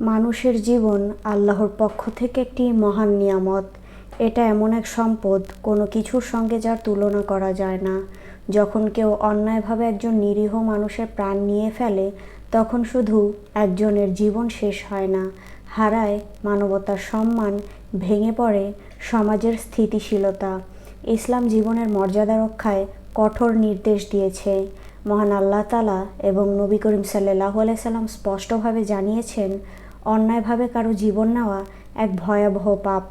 মানুষের জীবন আল্লাহর পক্ষ থেকে একটি মহান নিয়ামত। এটা এমন এক সম্পদ, কোনো কিছুর সঙ্গে যার তুলনা করা যায় না। যখন কেউ অন্যায়ভাবে একজন নিরীহ মানুষের প্রাণ নিয়ে ফেলে, তখন শুধু একজনের জীবন শেষ হয় না। হারায় মানবতার সম্মান, ভেঙে পড়ে সমাজের স্থিতিশীলতা। ইসলাম জীবনের মর্যাদা রক্ষায় কঠোর নির্দেশ দিয়েছে। মহান আল্লাহ তালা এবং নবী করিম সাল্লাহ আলাইসাল্লাম স্পষ্টভাবে জানিয়েছেন অন্যায়ভাবে কারও জীবন নেওয়া এক ভয়াবহ পাপ,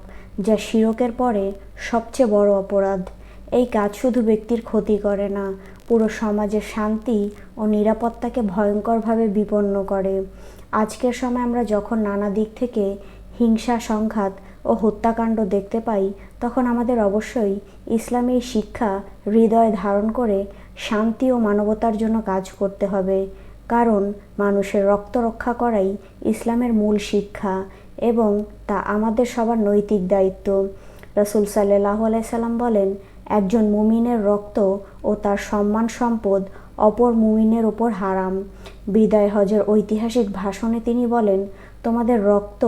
যা শিরকের পরে সবচেয়ে বড় অপরাধ। এই কাজ শুধু ব্যক্তির ক্ষতি করে না, পুরো সমাজের শান্তি ও নিরাপত্তাকে ভয়ঙ্করভাবে বিপন্ন করে। আজকের সময় আমরা যখন নানা দিক থেকে হিংসা, সংঘাত ও হত্যাকাণ্ড দেখতে পাই, তখন আমাদের অবশ্যই ইসলামী শিক্ষা হৃদয় ধারণ করে শান্তি ও মানবতার জন্য কাজ করতে হবে। কারণ মানুষের রক্ত রক্ষা করাই ইসলামের মূল শিক্ষা এবং তা আমাদের সবার নৈতিক দায়িত্ব। রসুল সাল্লাহ আলাইসাল্লাম বলেন, একজন মুমিনের রক্ত ও তার সম্মান সম্পদ অপর মুমিনের ওপর হারাম। বিদায় হজের ঐতিহাসিক ভাষণে তিনি বলেন, তোমাদের রক্ত,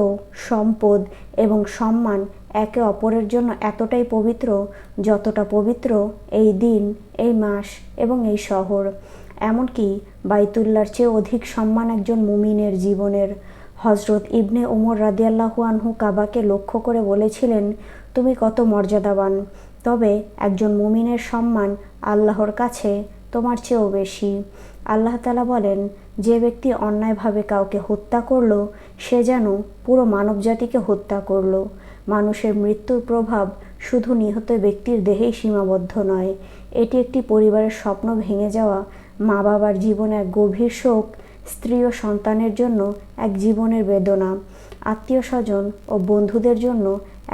সম্পদ এবং সম্মান একে অপরের জন্য এতটাই পবিত্র যতটা পবিত্র এই দিন, এই মাস এবং এই শহর। এমনকি বাইতুল্লার চেয়ে অধিক সম্মান একজন মুমিনের জীবনের। হজরত ইবনে উমর রাদিয়াল্লাহু আনহু কাবাকে লক্ষ্য করে বলেছিলেন, তুমি কত মর্যাদাবান। তবে একজন মুমিনের সম্মান আল্লাহর কাছে তোমার চেয়েও বেশি। আল্লাহ তালা বলেন, যে ব্যক্তি অন্যায়ভাবে কাউকে হত্যা করল, সে যেন পুরো মানবজাতিকে হত্যা করল। মানুষের মৃত্যুর প্রভাব শুধু নিহত ব্যক্তির দেহেই সীমাবদ্ধ নয়, এটি একটি পরিবারের স্বপ্ন ভেঙে যাওয়া মা বাবার জীবনে এক গভীর শোক, স্ত্রী ও সন্তানের জন্য এক জীবনের বেদনা আত্মীয় স্বজন ও বন্ধুদের জন্য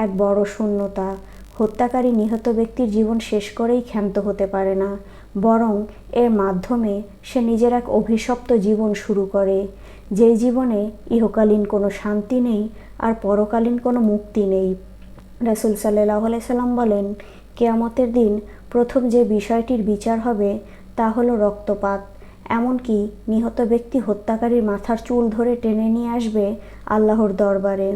এক বড় শূন্যতা। হত্যাকারী নিহত ব্যক্তির জীবন শেষ করেই ক্ষান্ত হতে পারে না, বরং এর মাধ্যমে সে নিজের এক অভিশপ্ত জীবন শুরু করে। যেই জীবনে ইহকালীন কোনো শান্তি নেই, আর পরকালীন কোনো মুক্তি নেই। রাসুল সাল্লাহ সাল্লাম বলেন, কেয়ামতের দিন প্রথম যে বিষয়টির বিচার হবে তা হলো রক্তপাত। এমনকি নিহত ব্যক্তি হত্যাকারীর মাথার চুল ধরে টেনে নিয়ে আসবে আল্লাহর দরবারে।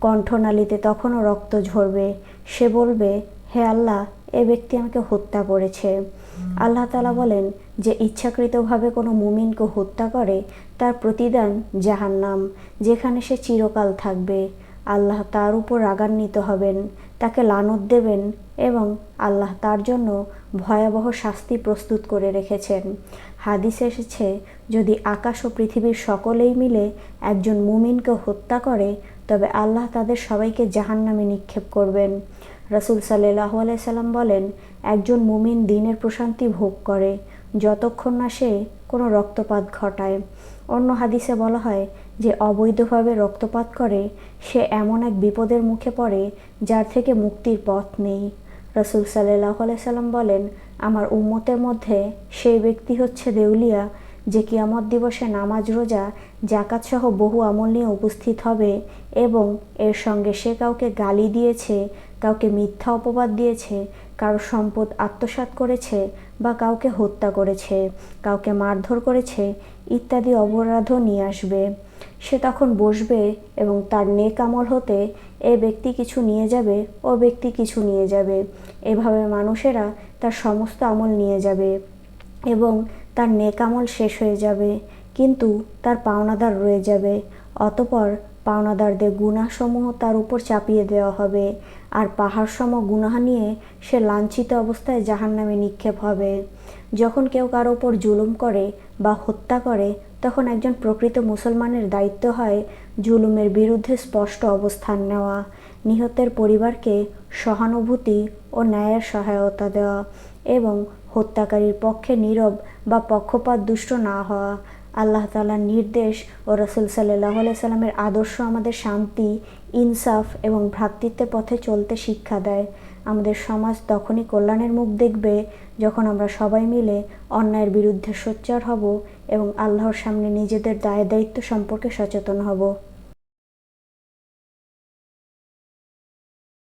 কণ্ঠনালীতে তখনও রক্ত ঝরবে। সে বলবে, হে আল্লাহ, এ ব্যক্তি আমাকে হত্যা করেছে। আল্লাহ তালা বলেন, যে ইচ্ছাকৃতভাবে কোনো মুমিনকে হত্যা করে, তার প্রতিদান জাহান্নাম, যেখানে সে চিরকাল থাকবে। আল্লাহ তার উপর রাগান্বিত হবেন। তাকে লানত দেবেন এবং আল্লাহ তার জন্য ভয়াবহ শাস্তি প্রস্তুত করে রেখেছেন। হাদিস এসেছে, যদি আকাশ ও পৃথিবীর সকলেই মিলে একজন মুমিনকে হত্যা করে, তবে আল্লাহ তাদের সবাইকে জাহান নামে নিক্ষেপ করবেন। রসুল সাল্লাহ সাল্লাম বলেন, একজন মুমিন দিনের প্রশান্তি ভোগ করে, যতক্ষণ না সে কোনো রক্তপাত ঘটায়। অন্য হাদিসে বলা হয় যে, অবৈধভাবে রক্তপাত করে, সে এমন এক বিপদের মুখে পড়ে যার থেকে মুক্তির পথ নেই। রসুল সাল্লাহ সাল্লাম বলেন, আমার উম্মতের মধ্যে সেই ব্যক্তি হচ্ছে দেউলিয়া, যে কিয়ামত দিবসে নামাজ, রোজা জাকাত সহ বহু আমল নিয়ে উপস্থিত হবে এবং এর সঙ্গে সে কাউকে গালি দিয়েছে, কাউকে মিথ্যা অপবাদ দিয়েছে কারও সম্পদ আত্মসাত করেছে বা কাউকে হত্যা করেছে, কাউকে মারধর করেছে ইত্যাদি অপরাধও নিয়ে আসবে। সে তখন বসবে এবং তার নেক আমল হতে এ ব্যক্তি কিছু নিয়ে যাবে, ও ব্যক্তি কিছু নিয়ে যাবে। এভাবে মানুষেরা তার সমস্ত আমল নিয়ে যাবে এবং তার নেক আমল শেষ হয়ে যাবে, কিন্তু তার পাওনাদার রয়ে যাবে। অতপর পাওনাদারদের গুণাসমূহ তার উপর চাপিয়ে দেওয়া হবে। আর পাহাড়সম গুনাহা নিয়ে সে লাঞ্ছিত অবস্থায় জাহান নামে নিক্ষেপ হবে। যখন কেউ কারও ওপর জুলুম করে বা হত্যা করে, তখন একজন প্রকৃত মুসলমানের দায়িত্ব হয় জুলুমের বিরুদ্ধে স্পষ্ট অবস্থান নেওয়া, নিহতের পরিবারকে সহানুভূতি ও ন্যায়ের সহায়তা দেওয়া এবং হত্যাকারীর পক্ষে নীরব বা পক্ষপাত দুষ্ট না হওয়া। আল্লাহ তালার নির্দেশ ও রসুল সাল্লাহ সাল্লামের আদর্শ আমাদের শান্তি, ইনসাফ এবং ভ্রাতৃত্বের পথে চলতে শিক্ষা দেয়। আমাদের সমাজ তখনই কল্যাণের মুখ দেখবে যখন আমরা সবাই মিলে অন্যায়ের বিরুদ্ধে সোচ্চার হব এবং আল্লাহর সামনে নিজেদের দায় দায়িত্ব সম্পর্কে সচেতন হব।